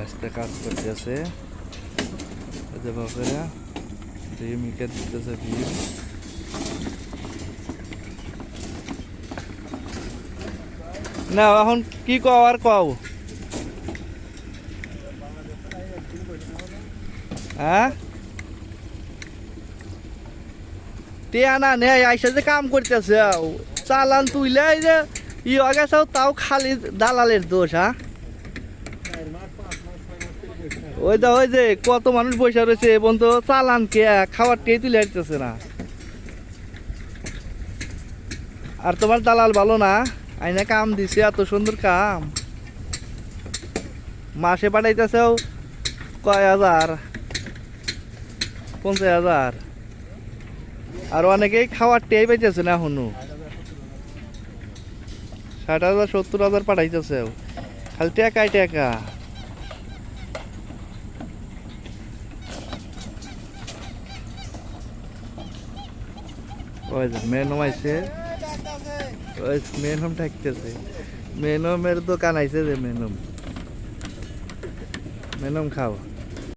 বাঁচতে কাজ করতেছে যে বাপেরা, ডিম ইকে দিতেছে ডিম। না এখন কি কও আর কও? হ্যাঁ? টিয়া না আইসা যে কাম করতেছে। চালান তুইলে যে ই আগে তাও খালি দালালের দোষ হ্যাঁ? ওই দা ওই যে কত মানুষ বসে রয়েছে এবং তো চালান কে খাবার কে তুলে আসতেছে না। আর তোমার দালাল ভালো না? আইনা কাম দিছে, এত সুন্দর কাম। মাসে পাঠাইতেছেও কয় হাজার? পঞ্চাশ হাজার। আর অনেকেই খাওয়ার টেই পাইতেছে না এখনও। ষাট হাজার, সত্তর হাজার পাঠাইতেছে খালি টাকাই টাকা। ওই যে মেনম আইছে ওই মেনম থাকতেছে মেনমের দোকান আইছে যে মেনম মেনম খাও।